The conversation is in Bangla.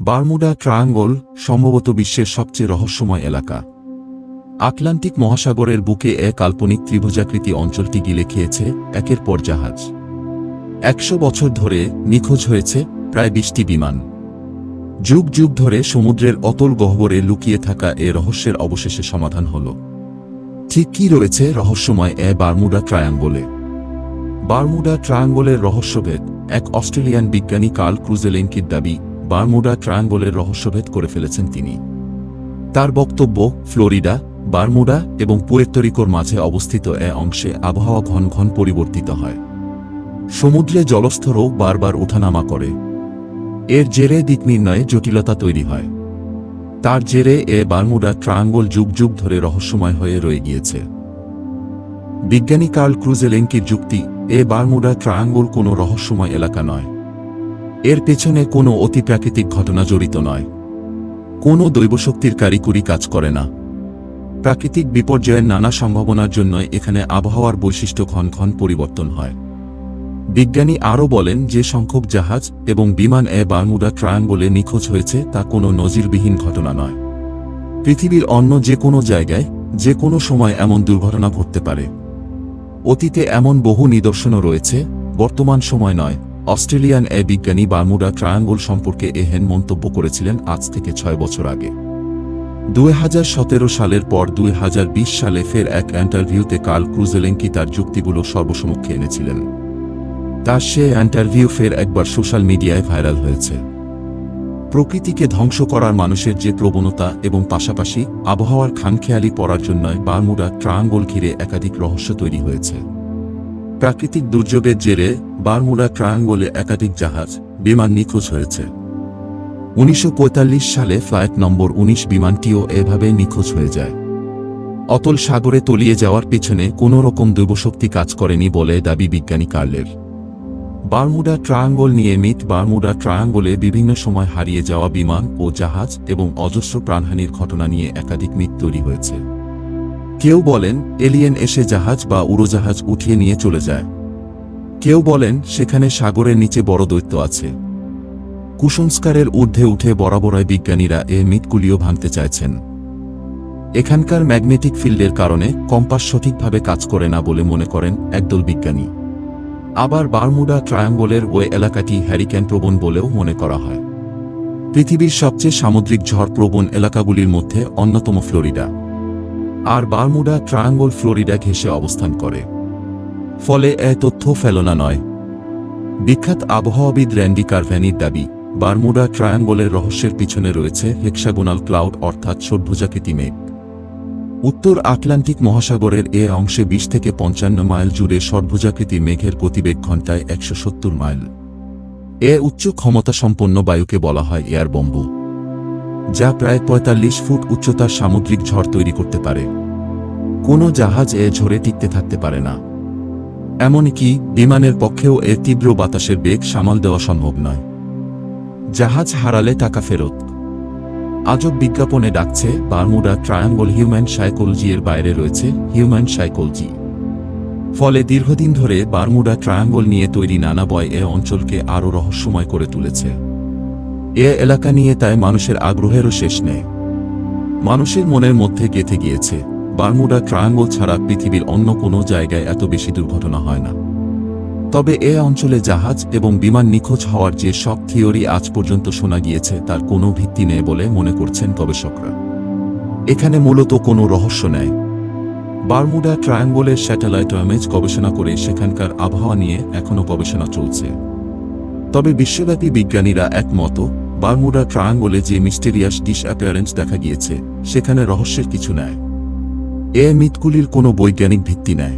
বারমুডা ট্রায়াঙ্গল সম্ভবত বিশ্বের সবচেয়ে রহস্যময় এলাকা। আটলান্টিক মহাসাগরের বুকে এ কাল্পনিক ত্রিভুজাকৃতি অঞ্চলটি গিলে খেয়েছে একের পর জাহাজ। একশো বছর ধরে নিখোঁজ হয়েছে প্রায় বিশটি বিমান। যুগ যুগ ধরে সমুদ্রের অতল গহ্বরে লুকিয়ে থাকা এ রহস্যের অবশেষে সমাধান হল। ঠিক কি রয়েছে রহস্যময় এ বারমুডা ট্রায়াঙ্গলে? বারমুডা ট্রায়াঙ্গলের রহস্যভেদ, এক অস্ট্রেলিয়ান বিজ্ঞানী কার্ল ক্রুজেলেনকির দাবি বারমুডা ট্রায়াঙ্গলের রহস্যভেদ করে ফেলেছেন তিনি। তার বক্তব্য, ফ্লোরিডা, বারমুডা এবং পুয়ের্তরিকোর মাঝে অবস্থিত এ অংশে আবহাওয়া ঘন ঘন পরিবর্তিত হয়। সমুদ্রে জলস্তরও বারবার ওঠানামা করে। এর জেরে দিক নির্ণয়ে জটিলতা তৈরি হয়। তার জেরে এ বারমুডা ট্রায়াঙ্গল যুগ যুগ ধরে রহস্যময় হয়ে রয়ে গিয়েছে। বিজ্ঞানী কার্ল ক্রুজেলেঙ্কির যুক্তি, এ বারমুডা ট্রায়াঙ্গল কোনো রহস্যময় এলাকা নয়। এর পেছনে কোনো অতিপ্রাকৃতিক ঘটনা জড়িত নয়। কোনো দৈবশক্তির কারিকুরি কাজ করে না। প্রাকৃতিক বিপর্যয়ের নানা সম্ভাবনার জন্য এখানে আবহাওয়ার বৈশিষ্ট্য ঘন ঘন পরিবর্তন হয়। বিজ্ঞানী আরও বলেন যে সংখ্যক জাহাজ এবং বিমান এ বারমুডা ট্রায়াঙ্গলে নিখোঁজ হয়েছে তা কোনো নজিরবিহীন ঘটনা নয়। পৃথিবীর অন্য যে কোনো জায়গায়, যে কোনো সময় এমন দুর্ঘটনা ঘটতে পারে। অতীতে এমন বহু নিদর্শনও রয়েছে, বর্তমান সময় নয়। অস্ট্রেলিয়ান এ বিজ্ঞানী বারমুডা ট্রায়াঙ্গল সম্পর্কে এহেন মন্তব্য করেছিলেন আজ থেকে ছয় বছর আগে। দুই হাজার সতেরো সালের পর দুই হাজার বিশ সালে ফের এক ইন্টারভিউতে কার্ল ক্রুজেলেঙ্কি তার যুক্তিগুলো সর্বসমক্ষে এনেছিলেন। তার সে ইন্টারভিউ ফের একবার সোশ্যাল মিডিয়ায় ভাইরাল হয়েছে। প্রকৃতিকে ধ্বংস করার মানুষের যে প্রবণতা এবং পাশাপাশি আবহাওয়ার খানখেয়ালি পড়ার জন্য বারমুডা ট্রায়াঙ্গল ঘিরে একাধিক রহস্য তৈরি হয়েছে। প্রাকৃতিক দুর্যোগের জেরে বারমুডা ট্রায়াঙ্গলে একাধিক জাহাজ বিমান নিখোঁজ হয়েছে। উনিশশো পঁয়তাল্লিশ সালে ফ্লাইট নম্বর ১৯ বিমানটিও এভাবে নিখোঁজ হয়ে যায়। অতল সাগরে তলিয়ে যাওয়ার পিছনে কোনো রকম দৈবশক্তি কাজ করেনি বলে দাবি বিজ্ঞানী কার্লের। বারমুডা ট্রায়াঙ্গল নিয়ে মিট বারমুডা ট্রায়াঙ্গলে বিভিন্ন সময় হারিয়ে যাওয়া বিমান ও জাহাজ এবং অজস্র প্রাণহানির ঘটনা নিয়ে একাধিক মিথ তৈরি হয়েছে। কেউ বলেন, এলিয়েন এসে জাহাজ বা উড়োজাহাজ উঠিয়ে নিয়ে চলে যায়। কেউ বলেন, সেখানে সাগরের নিচে বড় দৈত্য আছে। কুসংস্কারের ঊর্ধ্বে উঠে বরাবরয় বিজ্ঞানীরা এ মিথগুলিও ভাঙতে চাইছেন। এখানকার ম্যাগনেটিক ফিল্ডের কারণে কম্পাস সঠিকভাবে কাজ করে না বলে মনে করেন একদল বিজ্ঞানী। আবার বারমুডা ট্রায়াঙ্গলের ওই এলাকাটি হ্যারিক্যান প্রবণ বলেও মনে করা হয়। পৃথিবীর সবচেয়ে সামুদ্রিক ঝড় প্রবণ এলাকাগুলির মধ্যে অন্যতম ফ্লোরিডা। আর বারমুডা ট্রায়াঙ্গল ফ্লোরিডা ঘেঁষে অবস্থান করে। ফলে এ তথ্য ফেলনা নয়। বিখ্যাত আবহাওয়াবিদ র্যান্ডি কারভ্যানির দাবি, বারমুডা ট্রায়াঙ্গলের রহস্যের পিছনে রয়েছে হেক্সাগোনাল ক্লাউড অর্থাৎ ষড়ভুজাকৃতি মেঘ। উত্তর আটলান্টিক মহাসাগরের এ অংশে বিশ থেকে পঞ্চান্ন মাইল জুড়ে ষড়ভুজাকৃতি মেঘের গতিবেগ ঘণ্টায় একশো মাইল। এ উচ্চ ক্ষমতা সম্পন্ন বায়ুকে বলা হয় এয়ার বম্বু, যা প্রায় পঁয়তাল্লিশ ফুট উচ্চতার সামুদ্রিক ঝড় তৈরি করতে পারে। কোনো জাহাজ এ ঝড়ে টিকতে থাকতে পারে না। এমনকি বিমানের পক্ষেও এর তীব্র বাতাসের বেগ সামাল দেওয়া সম্ভব নয়। জাহাজ হারালে টাকা ফেরত। আজব বিজ্ঞাপনে ডাকছে, বারমুডা ট্রায়াঙ্গল হিউম্যান সাইকোলজি এর বাইরে রয়েছে হিউম্যান সাইকোলজি। ফলে দীর্ঘদিন ধরে বারমুডা ট্রায়াঙ্গল নিয়ে তৈরি নানা বয় এ অঞ্চলকে আরও রহস্যময় করে তুলেছে। এ এলাকা নিয়ে তাই মানুষের আগ্রহেরও শেষ নেই। মানুষের মনের মধ্যে গেঁথে গিয়েছে। বারমুডা ট্রায়াঙ্গল ছাড়া পৃথিবীর অন্য কোনো জায়গায় এত বেশি দুর্ঘটনা হয় না। তবে এ অঞ্চলে জাহাজ এবং বিমান নিখোঁজ হওয়ার যে সব থিওরি আজ পর্যন্ত শোনা গিয়েছে, তার কোনো ভিত্তি নেই বলে মনে করছেন গবেষকরা। এখানে মূলত কোনো রহস্য নেই। বারমুডা ট্রায়াঙ্গলের স্যাটেলাইট ইমেজ গবেষণা করে সেখানকার আবহাওয়া নিয়ে এখনও গবেষণা চলছে। তবে বিশ্বব্যাপী বিজ্ঞানীরা একমত, বারমুডা ট্রায়াঙ্গলে যে মিস্টেরিয়াস ডিস অ্যাপিয়ারেন্স দেখা গিয়েছে, সেখানে রহস্যের কিছু নেয় এ মিথগুলির কোনো বৈজ্ঞানিক ভিত্তি নেয়